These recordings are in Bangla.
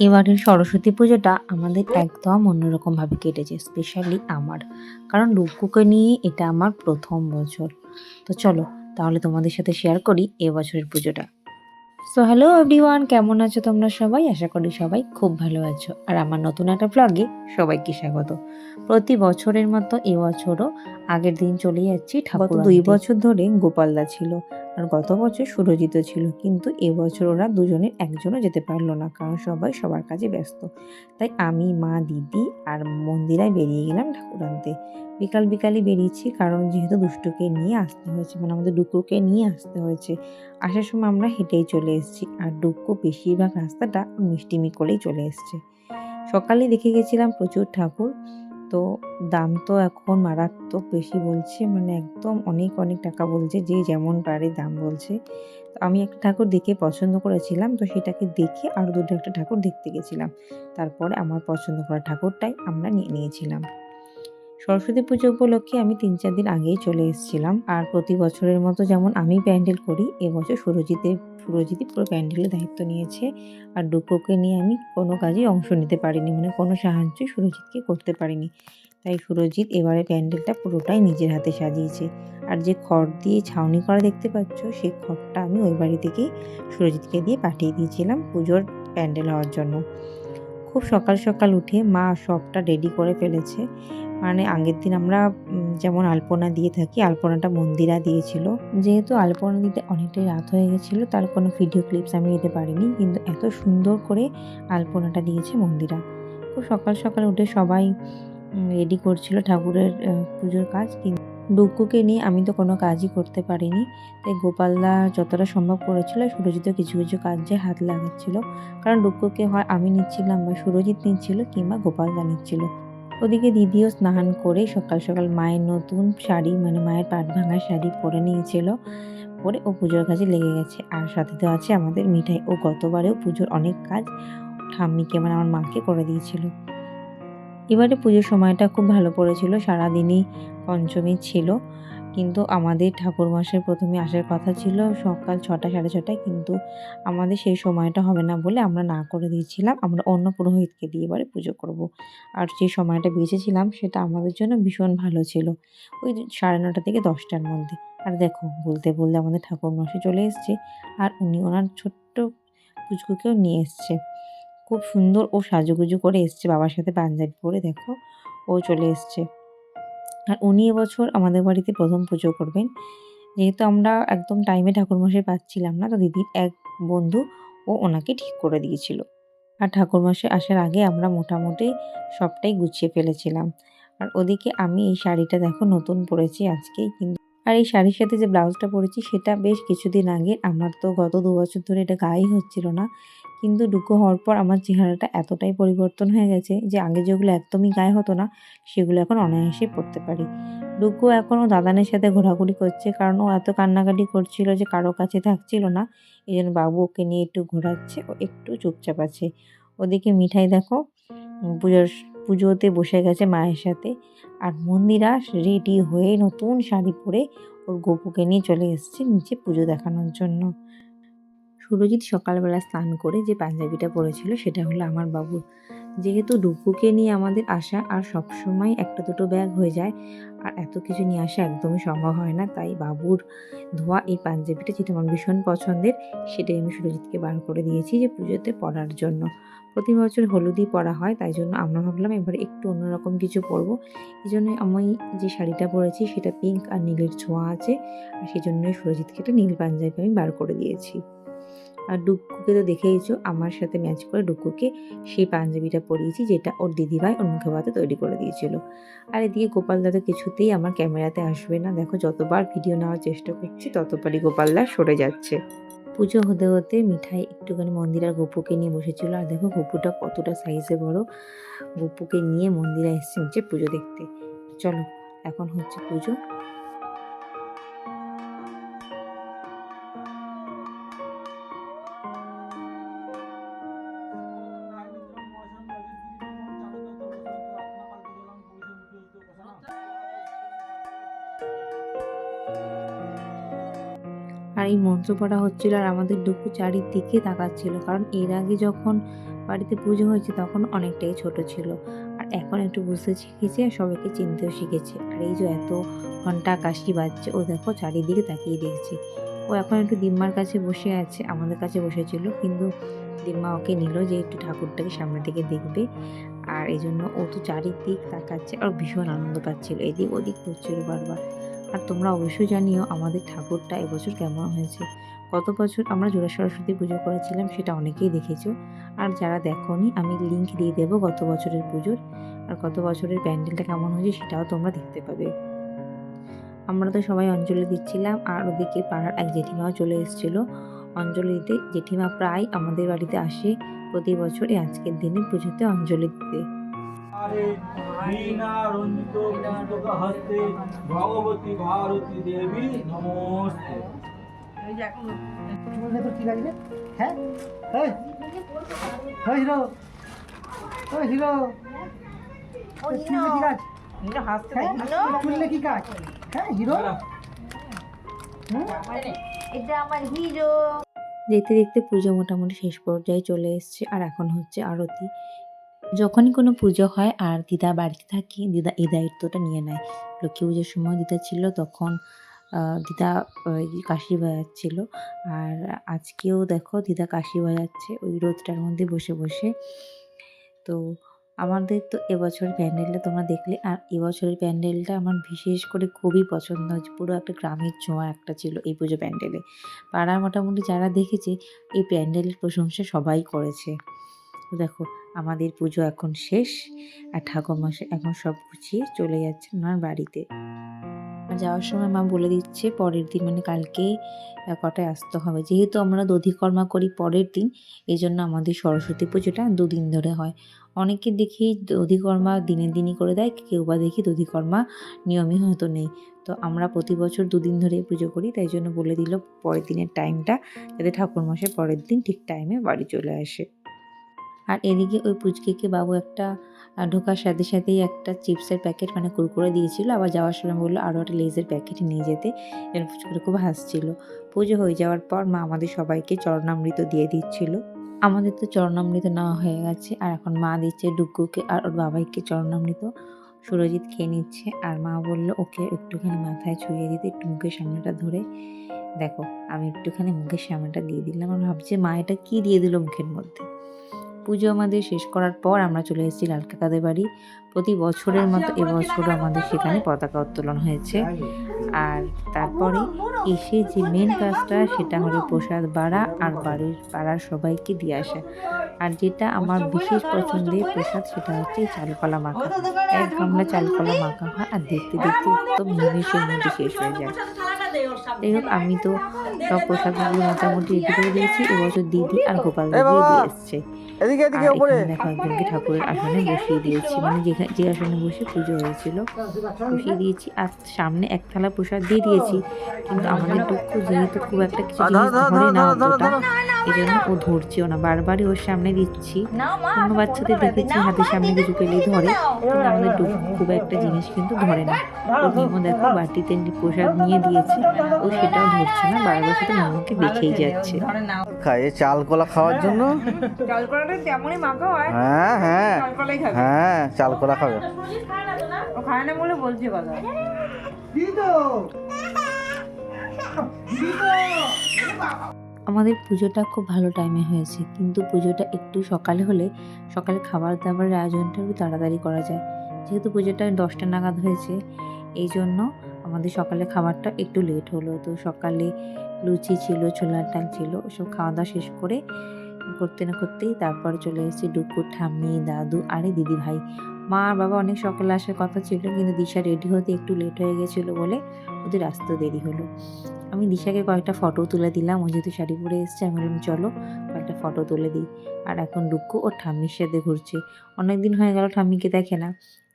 এবারের সরস্বতী পুজোটা আমাদের একদম অন্যরকমভাবে কেটেছে স্পেশালি আমার। কারণ ডুবকুকে নিয়ে এটা আমার প্রথম বছর। তো চলো তাহলে তোমাদের সাথে শেয়ার করি এবছরের পুজোটা। সো হ্যালো এভরিওয়ান কেমন আছো তোমরা সবাই? আশা করি সবাই খুব ভালো আছো। আর আমার নতুন একটা ব্লগে সবাইকে স্বাগত। প্রতি বছরের মতো এবছরও আগের দিন চলে যাচ্ছি ঠাকুর দুই বছর ধরে গোপালদা ছিল। আর গত বছর সুরজিত ছিল, কিন্তু এবছর ওরা দুজনের একজনও যেতে পারল না, কারণ সবাই সবার কাজে ব্যস্ত। তাই আমি, মা, দিদি আর মন্দিরায় বেরিয়ে গেলাম ঠাকুর আনতে। বিকাল বিকালই বেরিয়েছি, কারণ যেহেতু দুষ্টুকে নিয়ে আসতে হয়েছে মানে আমাদের ডুকুকে নিয়ে আসতে হয়েছে, আসার সময় আমরা হেঁটেই চলে এসেছি, আর ডুকু বেশিরভাগ রাস্তাটা মিষ্টিমি করেই চলে এসছে। সকালে দেখে গেছিলাম প্রচুর ঠাকুর তো দাম তো এখন মারাত্মক বেশি বলছে মানে একদম অনেক অনেক টাকা বলছে, যে যেমন পারে দাম বলছে। আমি একটা ঠাকুর দেখে পছন্দ করেছিলাম, তো সেটাকে দেখে আরও দুটো একটা ঠাকুর দেখতে গেছিলাম। তারপরে আমার পছন্দ করা ঠাকুরটাই আমরা নিয়ে নিয়েছিলাম। সরস্বতী পুজো উপলক্ষে আমি তিন চার দিন আগেই চলে এসেছিলাম। আর প্রতি বছরের মতো যেমন আমি প্যান্ডেল করি এবছর সুরজিতের সুরজিৎই পুরো প্যান্ডেলের দায়িত্ব নিয়েছে। আর ডুকোকে নিয়ে আমি কোনো কাজে অংশ নিতে পারিনি মানে কোনো সাহায্য সুরজিৎকে করতে পারিনি। তাই সুরজিৎ এবারে প্যান্ডেলটা পুরোটাই নিজের হাতে সাজিয়েছে। আর যে খড় দিয়ে ছাউনি করা দেখতে পাচ্ছ, সেই খড়টা আমি ওই বাড়ি থেকেই সুরজিৎকে দিয়ে পাঠিয়ে দিয়েছিলাম পুজোর প্যান্ডেল হওয়ার জন্য। খুব সকাল সকাল উঠে মা সবটা রেডি করে ফেলেছে। মানে আগের দিন আমরা যেমন আলপনা দিয়ে থাকি, আলপনাটা মন্দিরা দিয়েছিল। যেহেতু আলপনা দিতে অনেকটাই রাত হয়ে গেছিল, তার কোনো ভিডিও ক্লিপস আমি দিতে পারিনি। কিন্তু এত সুন্দর করে আলপনাটা দিয়েছে মন্দিরা। খুব সকাল সকাল উঠে সবাই রেডি করছিল ঠাকুরের পুজোর কাজ। কিন্তু ডুকুকে নিয়ে আমি তো কোনো কাজই করতে পারিনি। তাই গোপালদা যতটা সম্ভব করেছিল সুরজিৎ কিছু কিছু কাজে হাত লাগাচ্ছিল। কারণ ডুকুকে হয় আমি নিচ্ছিলাম বা সুরজিৎ নিচ্ছিল কিংবা গোপালদা নিচ্ছিল। ওদিকে দিদিও স্নান করে সকাল সকাল মায়ের নতুন শাড়ি মানে মায়ের পাট ভাঙা শাড়ি পরে নিয়েছিল। পরে ও পুজোর কাজে লেগে গেছে। আর সাথে তো আছে আমাদের মিঠাই। ও গতবারেও পুজোর অনেক কাজ ঠাম্মিকে মানে আমার মাকে করে দিয়েছিল। এবারে পুজোর সময়টা খুব ভালো পড়েছিল, সারাদিনই পঞ্চমী ছিল। কিন্তু আমাদের ঠাকুর মাসের প্রথমে আসার কথা ছিল সকাল ছটা, সাড়ে ছটায় কিন্তু আমাদের সেই সময়টা হবে না বলে আমরা না করে দিয়েছিলাম। আমরা অন্য পুরোহিতকে দিয়ে এবারে পুজো করব। আর যে সময়টা বেঁচেছিলাম সেটা আমাদের জন্য ভীষণ ভালো ছিল। ওই সাড়ে নটা থেকে দশটার মধ্যে। আর দেখো, বলতে বলতে আমাদের ঠাকুর মাসে চলে এসছে। আর উনি ওনার ছোট্ট পুচকুকেও নিয়ে এসছে। খুব সুন্দর ও সাজুগুজু করে এসছে। বাবার সাথে পাঞ্জাবি পরে দেখো, ও চলে এসছে। আর উনি এবছর আমাদের বাড়িতে প্রথম পুজো করবেন। যেহেতু আমরা একদম টাইমে ঠাকুরমশাই পাচ্ছিলাম না, তো দিদির এক বন্ধু ও ওনাকে ঠিক করে দিয়েছিল। আর ঠাকুরমশাই আসার আগে আমরা মোটামুটি সবটাই গুছিয়ে ফেলেছিলাম। আর ওদিকে আমি এই শাড়িটা দেখো নতুন পরেছি, আজকেই কিন্তু। আর এই শাড়ির সাথে যে ব্লাউজটা পরেছি, সেটা বেশ কিছুদিন আগে আমার তো গত দু বছর ধরে এটা গায়েই হচ্ছিল না। কিন্তু ডুকো হওয়ার পর আমার চেহারাটা এতটাই পরিবর্তন হয়ে গেছে যে আগে যেগুলো একদমই গায়ে হতো না, সেগুলো এখন অনায়াসেই পরতে পারি। ডুকু এখনও দাদানের সাথে ঘোরাঘুরি করছে কারণ ও এত কান্নাকাটি করছিল যে কারও কাছে থাকছিল না। এই জন্য বাবু ওকে নিয়ে একটু ঘোরাচ্ছে, ও একটু চুপচাপ আছে। ওদিকে মিঠাই দেখো পুজোর, পুজোতে বসে গেছে মায়ের সাথে। আর মন্দিরা রেডি হয়ে নতুন শাড়ি পরে ওর গোপুকে নিয়ে চলে এসেছে নিচে পুজো দেখানোর জন্য। সুরজিৎ সকালবেলা স্নান করে যে পাঞ্জাবিটা পরেছিল সেটা হলো আমার বাবুর। যেহেতু ডুকুকে নিয়ে আমাদের আসা আর সবসময় একটা দুটো ব্যাগ হয়ে যায় আর এত কিছু নিয়ে আসা একদমই সম্ভব হয় না, তাই বাবুর ধোয়া এই পাঞ্জাবিটা যেটা আমার ভীষণ পছন্দের, সেটাই আমি সুরজিৎকে বার করে দিয়েছি যে পুজোতে পরার জন্য। প্রতি বছর হলুদই পরা হয়, তাই জন্য আমরা ভাবলাম এবার একটু অন্যরকম কিছু পরবো। এই জন্য আমি যে শাড়িটা পরেছি সেটা পিঙ্ক আর নীলের ছোঁয়া আছে, আর সেই জন্যই সুরজিৎকে একটা নীল পাঞ্জাবি আমি বার করে দিয়েছি। আর ডুকুকে তো দেখেইছো, আমার সাথে ম্যাচ করে ডুকুকে সেই পাঞ্জাবিটা পরিয়েছি, যেটা ওর দিদিভাই ওর মুখে ভাতে তৈরি করে দিয়েছিল। আর এদিকে গোপালদা তো কিছুতেই আমার ক্যামেরাতে আসবে না। দেখো, যতবার ভিডিও নেওয়ার চেষ্টা করছি, ততবারই গোপালদা সরে যাচ্ছে। পুজো হতে হতে মিঠাই একটুখানি মন্দিরার গপুকে নিয়ে বসেছিল। আর দেখো, গপুটা কতটা সাইজে বড়। গপুকে নিয়ে মন্দিরা এসছে নিচে পুজো দেখতে। চলো, এখন হচ্ছে পুজো। এই মন্ত্র পড়া হচ্ছিল আর আমাদের ডুকু চারিদিকে তাকাচ্ছিল। কারণ এর আগে যখন বাড়িতে পুজো হয়েছে তখন অনেকটাই ছোট ছিল। আর এখন একটু বুঝতে শিখেছে আর সবাইকে চিনতেও শিখেছে। আর এই যে এত ঘণ্টা কাশি বাজছে, ও দেখো চারিদিকে তাকিয়ে দেখছে। ও এখন একটু দিম্মার কাছে বসে আছে, আমাদের কাছে বসেছিল। কিন্তু দিম্মা ওকে নিল যে একটু ঠাকুরটাকে সামনে থেকে দেখবে। আর এই জন্য ও তো চারিদিক তাকাচ্ছে আর ভীষণ আনন্দ পাচ্ছিল। এদিক ওদিক করছিল বারবার। আর তোমরা অবশ্যই জানিও আমাদের ঠাকুরটা এবছর কেমন হয়েছে। গত বছর আমরা জোড়া সরস্বতী পুজো করেছিলাম, সেটা অনেকেই দেখেছ। আর যারা দেখোনি, আমি লিঙ্ক দিয়ে দেবো গত বছরের পুজোর। আর গত বছরের প্যান্ডেলটা কেমন হয়েছে, সেটাও তোমরা দেখতে পাবে। আমরা তো সবাই অঞ্জলি দিচ্ছিলাম, আর ওদিকে পাড়ার এক জেঠিমাও চলে এসেছিল। অঞ্জলি দিতে জেঠিমা প্রায় আমাদের বাড়িতে আসে প্রতি বছর এই আজকের দিনে পুজোতে অঞ্জলি দিতে। পুস্তক হস্তে ভগবতী ভারতী দেবী নমস্তে। চুলের ভেতর কি লাগবে? হ্যাঁ? হিরো ওই হিরো। তোর কি কাজ? হ্যাঁ কি কাজ? হ্যাঁ হিরো? এটা আমার হিরো। দেখতে দেখতে পুজো মোটামুটি শেষ পর্যায়ে চলে এসছে আর এখন হচ্ছে আরতি। যখনই কোনো পুজো হয় আর দিদা বাড়িতে থাকে, দিদা এই দায়িত্বটা নিয়ে নেয়। লক্ষ্মী পুজোর সময় দিদা ছিল, তখন দিদা কাশি বাজাচ্ছিল। আর আজকেও দেখো দিদা কাশি বাজাচ্ছে ওই রোদটার মধ্যে বসে বসে। তো আমাদের তো এবছর প্যান্ডেলটা তোমরা দেখলে, আর এবছরের প্যান্ডেলটা আমার বিশেষ করে খুবই পছন্দ। হয়েছে পুরো একটা গ্রামের ছোঁয়া একটা ছিল এই পুজো প্যান্ডেলে। পাড়ার মোটামুটি যারা দেখেছে, এই প্যান্ডেলের প্রশংসা সবাই করেছে। দেখো আমাদের পুজো এখন শেষ আর ঠাকুর মশাই এখন সব গুছিয়ে চলে যাচ্ছে ওনার বাড়িতে। যাওয়ার সময় মা বলে দিচ্ছে, পরের দিন মানে কালকে কটায় আসতে হবে? যেহেতু আমরা দধিকর্মা করি পরের দিন, এই জন্য আমাদের সরস্বতী পুজোটা দুদিন ধরে হয়। অনেকে দেখি দধিকর্মা দিনের দিনই করে দেয়, কেউ বা দেখি দধিকর্মা নিয়মই হয়তো নেই। তো আমরা প্রতি বছর দুদিন ধরে পুজো করি, তাই জন্য বলে দিল পরের দিনের টাইমটা, যাতে ঠাকুরমশাই পরের দিন ঠিক টাইমে বাড়ি চলে আসে। আর এদিকে ওই পুচকেকে বাবু একটা ঢোকার সাথে সাথেই একটা চিপসের প্যাকেট মানে কুরকুরে দিয়েছিল। আবার যাওয়ার সময় বলল আরও একটা লেজের প্যাকেট নিয়ে যেতে। যেন পুচকুটা খুব হাসছিল। পুজো হয়ে যাওয়ার পর মা আমাদের সবাইকে চরণামৃত দিয়ে দিচ্ছিল। আমাদের তো চরণামৃত নেওয়া হয়ে গেছে, আর এখন মা দিচ্ছে ডুগ্গুকে আর ওর বাবাইকে চরণামৃত। সুরজিৎ খেয়ে নিচ্ছে, আর মা বলল, ওকে একটুখানি মাথায় ছুঁয়ে দিতে, একটু মুখের সামনেটা ধরে দেখো। আমি একটুখানি মুখের সামনেটা দিয়ে দিলাম। আর ভাবছি মা এটা কী দিয়ে দিল মুখের মধ্যে? পুজো আমাদের শেষ করার পর আমরা চলে এসেছি লাল কাকাদের বাড়ি। প্রতি বছরের মতো এবছরও আমাদের সেখানে পতাকা উত্তোলন হয়েছে। আর তারপরে এসে যে মেন কাজটা সেটা হলো প্রসাদ বাড়া আর বাড়ির পাড়ার সবাইকে দিয়ে আসা। আর যেটা আমার বিশেষ পছন্দের প্রসাদ সেটা হচ্ছে চালকলা মাখা। এক গামলা চালকলা মাখা হয় আর দেখতে দেখতে একদম নিমেষের মধ্যে শেষ হয়ে যায়। যাই হোক আমি তো সব প্রসাদগুলো মোটামুটি রেডি করে দিয়েছি। এবছর দিদি আর গোপাল দিয়ে এসছে। এদিকে দেখো একজনকে ঠাকুরের আসনে বসিয়ে দিয়েছি। মানে যেখানে যে আসনে বসে পুজো হয়েছিল বসিয়ে দিয়েছি। আর সামনে এক থালা প্রসাদ দিয়ে দিয়েছি। কিন্তু আমাদের দুঃখ যেহেতু খুব একটা কিছু জিনিস না এই জন্য ও ধরছেও না। বারবারই ওর সামনে দিচ্ছি। অন্য বাচ্চাদের দেখেছি হাতের সামনে কিছু পেলেই ধরে। কিন্তু আমাদের খুব একটা জিনিস কিন্তু ধরে না। ওর মিমো দেখো বাটিতে প্রসাদ নিয়ে দিয়েছে। ও সেটাও ধরছে না বারবার শুধু মিমোকে দেখেই যাচ্ছে। খায় চাল কলা খাওয়ার জন্য? জল করাটা তেমনই মাখা হয়। হ্যাঁ হ্যাঁ। হ্যাঁ চাল কলা খাবে। ও খায় না বলে বলছে কথা আমাদের পুজোটা খুব ভালো টাইমে হয়েছে। কিন্তু পুজোটা একটু সকালে হলে সকালে খাবার দাবারের আয়োজনটা একটু তাড়াতাড়ি করা যায়। যেহেতু পুজোটা দশটা নাগাদ হয়েছে, এই জন্য আমাদের সকালে খাবারটা একটু লেট হলো। তো সকালে লুচি ছিল, ছোলার ডাল ছিল, ওসব খাওয়া দাওয়া শেষ করে করতে না করতেই তারপর চলে এসেছি ডুকু ঠাম্মি, দাদু, আরে দিদি ভাই মা আর বাবা অনেক সকালে আসার কথা ছিল, কিন্তু দিশা রেডি হতে একটু লেট হয়ে গেছিল বলে ওদের আসতে দেরি হলো। আমি দিশাকে কয়েকটা ফটো তুলে দিলাম, ও যেহেতু শাড়ি পরে এসছে, আমি বললাম, চলো কয়েকটা ফটো তুলে দিই। আর এখন ডুক্কু ওর ঠাম্মির সাথে ঘুরছে। অনেক দিন হয়ে গেল ঠাম্মিকে দেখে না।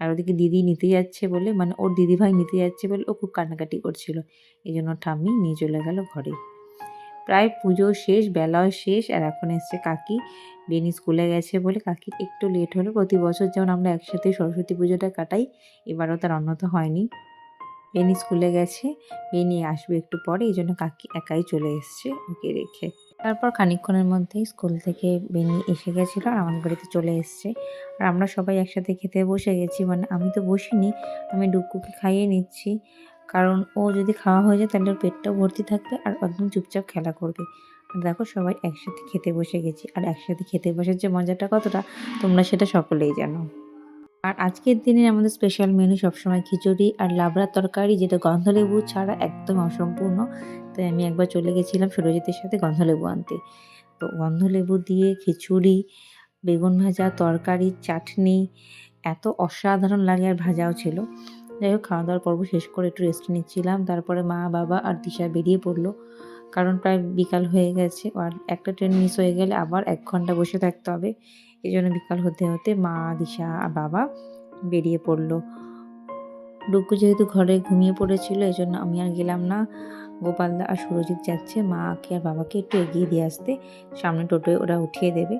আর ওদিকে দিদি নিতে যাচ্ছে বলে মানে ওর দিদি ভাই নিতে যাচ্ছে বলে ও খুব কান্নাকাটি করছিল। এই জন্য ঠাম্মি নিয়ে চলে গেল ঘরে। প্রায় পুজো শেষ, বেলাও শেষ, আর এখন এসছে কাকি। বেনি স্কুলে গেছে বলে কাকির একটু লেট হলো। প্রতি বছর যেমন আমরা একসাথে সরস্বতী পুজোটা কাটাই, এবারও তার অন্যত হয়নি। বেনি স্কুলে গেছে, বেনি আসবে একটু পরে, এই জন্য কাকি একাই চলে এসছে ওকে রেখে। তারপর খানিকক্ষণের মধ্যেই স্কুল থেকে বেনি এসে গেছিল আর আমাদের বাড়িতে চলে এসছে। আর আমরা সবাই একসাথে খেতে বসে গেছি মানে আমি তো বসিনি, আমি ডুকুকে খাইয়ে নিচ্ছি। কারণ ও যদি খাওয়া হয়ে যায় তাহলে ওর পেটটাও ভর্তি থাকবে আর একদম চুপচাপ খেলা করবে। আর দেখো সবাই একসাথে খেতে বসে গেছি। আর একসাথে খেতে বসার যে মজাটা কতটা, তোমরা সেটা সকলেই জানো। আর আজকের দিনে আমাদের স্পেশাল মেনু সবসময় খিচুড়ি আর লাবড়ার তরকারি, যেটা গন্ধলেবু ছাড়া একদম অসম্পূর্ণ। তাই আমি একবার চলে গেছিলাম সুরজিতের সাথে গন্ধলেবু আনতে। তো গন্ধলেবু দিয়ে খিচুড়ি, বেগুন ভাজা, তরকারি, চাটনি, এত অসাধারণ লাগে আর ভাজাও ছিল। যাই হোক খাওয়া দাওয়ার পর্ব শেষ করে একটু রেস্ট নিচ্ছিলাম। তারপরে মা, বাবা আর দিশা বেরিয়ে পড়ল। কারণ প্রায় বিকাল হয়ে গেছে আর একটা ট্রেন মিস হয়ে গেলে আবার এক ঘণ্টা বসে থাকতে হবে। এই জন্য বিকাল হতে হতে মা, দিশা আর বাবা বেরিয়ে পড়ল। ডুকু যেহেতু ঘরে ঘুমিয়ে পড়েছিল এই জন্য আমি আর গেলাম না। গোপালদা আর সুরজিৎ যাচ্ছে, মাকে আর বাবাকে একটু এগিয়ে দিয়ে আসতে। সামনে টোটোয় ওরা উঠিয়ে দেবে।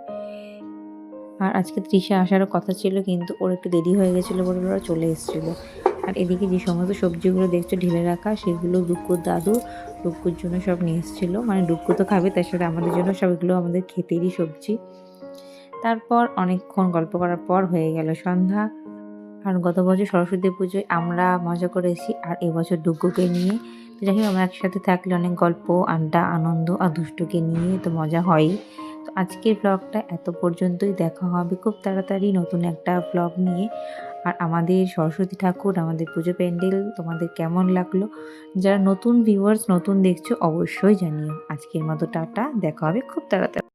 আর আজকে তৃষা আসারও কথা ছিল, কিন্তু ওর একটু দেরি হয়ে গেছিল বলে ওরা চলে এসেছিল। আর এদিকে যে সমস্ত সবজিগুলো দেখছ, ঢেলে রাখা, সেগুলো ডুকুর দাদু ডুকুর জন্য সব নিয়ে এসেছিল। মানে ডুকু তো খাবে, তার সাথে আমাদের জন্য সব এগুলো আমাদের খেতেরই সবজি। তারপর অনেকক্ষণ গল্প করার পর হয়ে গেল সন্ধ্যা। কারণ গত বছর সরস্বতী পুজোয় আমরা মজা করেছি, আর এবছর ডুগ্গুকে নিয়ে। তো যাই হোক, আমরা একসাথে থাকলে অনেক গল্প, আড্ডা, আনন্দ আর দুষ্টুকে নিয়ে তো মজা হয়ই। তো আজকের ব্লগটা এত পর্যন্তই দেখা হবে। খুব তাড়াতাড়ি নতুন একটা ব্লগ নিয়ে। আর আমাদের সরস্বতী ঠাকুর, আমাদের পুজো প্যান্ডেল তোমাদের কেমন লাগল? যারা নতুন ভিউয়ার্স নতুন দেখছ, অবশ্যই জানিও। আজকের মতো টাটা, দেখা হবে খুব তাড়াতাড়ি।